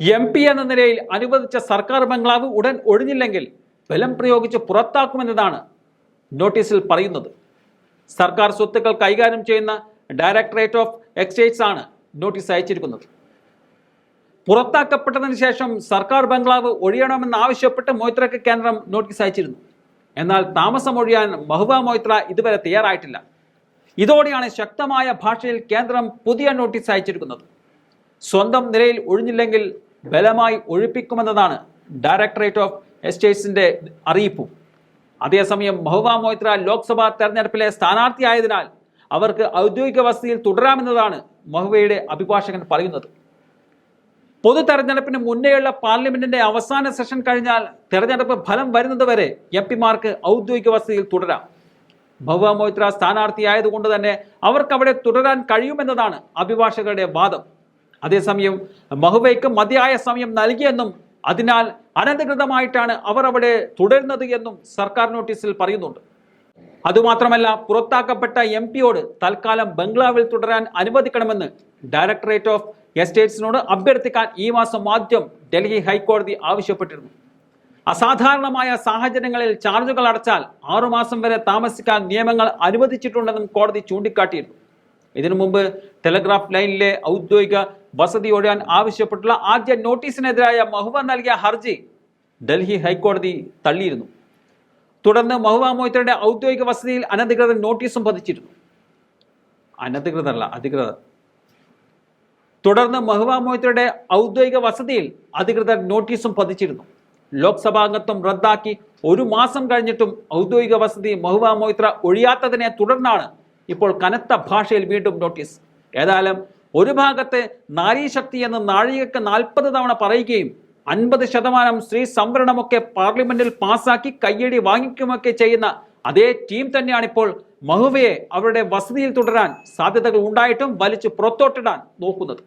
M P എന്ന നിലയിൽ അനുവദിച്ച സർക്കാർ ബംഗ്ലാവ് ഉടൻ ഒഴിഞ്ഞില്ലെങ്കിൽ ബലം പ്രയോഗിച്ച് പുറത്താക്കുമെന്നതാണ് നോട്ടീസിൽ പറയുന്നത്. സർക്കാർ സ്വത്തുക്കൾ കൈകാര്യം ചെയ്യുന്ന ഡയറക്ടറേറ്റ് ഓഫ് എക്സൈസ് ആണ് നോട്ടീസ് അയച്ചിരിക്കുന്നത്. പുറത്താക്കപ്പെട്ടതിന് ശേഷം സർക്കാർ ബംഗ്ലാവ് ഒഴിയണമെന്ന് ആവശ്യപ്പെട്ട് മൊയ്ത്രയ്ക്ക് കേന്ദ്രം നോട്ടീസ് അയച്ചിരുന്നു. എന്നാൽ താമസം ഒഴിയാൻ മഹുബ മൊയ്ത്ര ഇതുവരെ തയ്യാറായിട്ടില്ല. ഇതോടെയാണ് ശക്തമായ ഭാഷയിൽ കേന്ദ്രം പുതിയ നോട്ടീസ് അയച്ചിരിക്കുന്നത്. സ്വന്തം നിലയിൽ ഒഴിഞ്ഞില്ലെങ്കിൽ ബലമായി ഒഴിപ്പിക്കുമെന്നതാണ് ഡയറക്ടറേറ്റ് ഓഫ് എസ്റ്റേറ്റ്സിന്റെ അറിയിപ്പും. അതേസമയം മഹുബ മൊയ്ത്ര ലോക്സഭാ തെരഞ്ഞെടുപ്പിലെ സ്ഥാനാർത്ഥിയായതിനാൽ അവർക്ക് ഔദ്യോഗിക വസതിയിൽ തുടരാമെന്നതാണ് മഹുവയുടെ അഭിഭാഷകൻ പറയുന്നത്. പൊതു തെരഞ്ഞെടുപ്പിന് മുന്നേയുള്ള പാർലമെന്റിന്റെ അവസാന സെഷൻ കഴിഞ്ഞാൽ തെരഞ്ഞെടുപ്പ് ഫലം വരുന്നതുവരെ എം പിമാർക്ക് ഔദ്യോഗിക വസതിയിൽ തുടരാം. ഭവ മൊയ്ത്ര സ്ഥാനാർത്ഥിയായതുകൊണ്ട് തന്നെ അവർക്ക് അവിടെ തുടരാൻ കഴിയുമെന്നതാണ് അഭിഭാഷകരുടെ വാദം. അതേസമയം മഹുവയ്ക്ക് മതിയായ സമയം നൽകിയെന്നും അതിനാൽ അനധികൃതമായിട്ടാണ് അവർ അവിടെ തുടരുന്നത് എന്നും സർക്കാർ നോട്ടീസിൽ പറയുന്നുണ്ട്. അതുമാത്രമല്ല പുറത്താക്കപ്പെട്ട എം പിയോട് തൽക്കാലം ബംഗ്ലാവിൽ തുടരാൻ അനുവദിക്കണമെന്ന് ഡയറക്ടറേറ്റ് ഓഫ് എസ്റ്റേറ്റ്സിനോട് അഭ്യർത്ഥിക്കാൻ ഈ മാസം ആദ്യം ഡൽഹി ഹൈക്കോടതി ആവശ്യപ്പെട്ടിരുന്നു. അസാധാരണമായ സാഹചര്യങ്ങളിൽ ചാർജുകൾ അടച്ചാൽ ആറുമാസം വരെ താമസിക്കാൻ നിയമങ്ങൾ അനുവദിച്ചിട്ടുണ്ടെന്നും കോടതി ചൂണ്ടിക്കാട്ടിയിരുന്നു. ഇതിനു മുമ്പ് ടെലഗ്രാഫ് ലൈനിലെ ഔദ്യോഗിക വസതി ഒഴിയാൻ ആവശ്യപ്പെട്ടുള്ള ആദ്യ നോട്ടീസിനെതിരായ മഹുവ നൽകിയ ഹർജി ഡൽഹി ഹൈക്കോടതി തള്ളിയിരുന്നു. തുടർന്ന് മഹുവ മൊയ്ത്രയുടെ ഔദ്യോഗിക വസതിയിൽ അനധികൃത നോട്ടീസും പതിച്ചിരുന്നു. അനധികൃതല്ല അധികൃതർ. തുടർന്ന് മഹുവ മൊയ്ത്രയുടെ ഔദ്യോഗിക വസതിയിൽ അധികൃതർ നോട്ടീസും പതിച്ചിരുന്നു. ലോക്സഭാംഗത്വം റദ്ദാക്കി ഒരു മാസം കഴിഞ്ഞിട്ടും ഔദ്യോഗിക വസതി മഹുവ മൊയ്ത്ര ഒഴിയാത്തതിനെ തുടർന്നാണ് ഇപ്പോൾ കനത്ത ഭാഷയിൽ വീണ്ടും നോട്ടീസ്. ഏതായാലും ഒരു ഭാഗത്ത് നാരീശക്തി എന്ന് നാഴികക്ക് നാൽപ്പത് തവണ പറയുകയും അൻപത് ശതമാനം സ്ത്രീ സംവരണമൊക്കെ പാർലമെന്റിൽ പാസാക്കി കയ്യടി വാങ്ങിക്കുമൊക്കെ ചെയ്യുന്ന അതേ ടീം തന്നെയാണ് ഇപ്പോൾ മഹുവയെ അവരുടെ വസതിയിൽ തുടരാൻ സാധ്യതകൾ ഉണ്ടായിട്ടും വലിച്ചു പുറത്തോട്ടിടാൻ നോക്കുന്നത്.